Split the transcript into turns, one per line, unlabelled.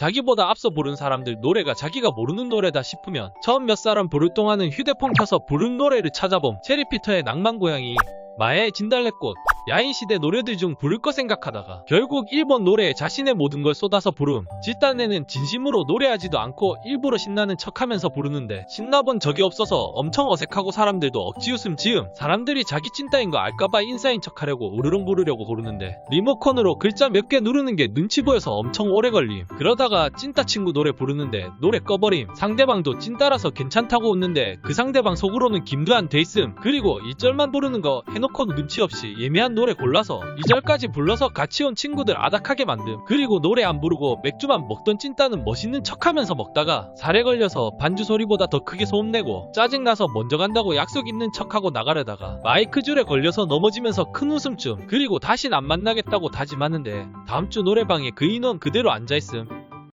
자기보다 앞서 부른 사람들 노래가 자기가 모르는 노래다 싶으면 처음 몇 사람 부를 동안은 휴대폰 켜서 부른 노래를 찾아봄. 체리피터의 낭만 고양이 마의 진달래꽃 야인시대 노래들 중 부를 거 생각하다가 결국 1번 노래에 자신의 모든 걸 쏟아서 부름. 뒷단에는 진심으로 노래하지도 않고 일부러 신나는 척하면서 부르는데 신나본 적이 없어서 엄청 어색하고 사람들도 억지 웃음 지음 사람들이 자기 찐따인 거 알까봐 인싸인 척하려고 우르릉 부르려고 부르는데 리모컨으로 글자 몇 개 누르는 게 눈치 보여서 엄청 오래 걸림. 그러다가 찐따 친구 노래 부르는데 노래 꺼버림. 상대방도 찐따라서 괜찮다고 웃는데 그 상대방 속으로는 안 돼있음. 그리고 2절만 부르는 거 해놓고 눈치 없이 예매한 노래 골라서 2절까지 불러서 같이 온 친구들 아닥하게 만듦 그리고 노래 안 부르고 맥주만 먹던 찐따는 멋있는 척하면서 먹다가 살에 걸려서 반주 소리보다 더 크게 소음내고 짜증나서 먼저 간다고 약속 있는 척하고 나가려다가 마이크 줄에 걸려서 넘어지면서 큰 웃음쯤 그리고 다신 안 만나겠다고 다짐하는데 다음 주 노래방에 그 인원 그대로 앉아있음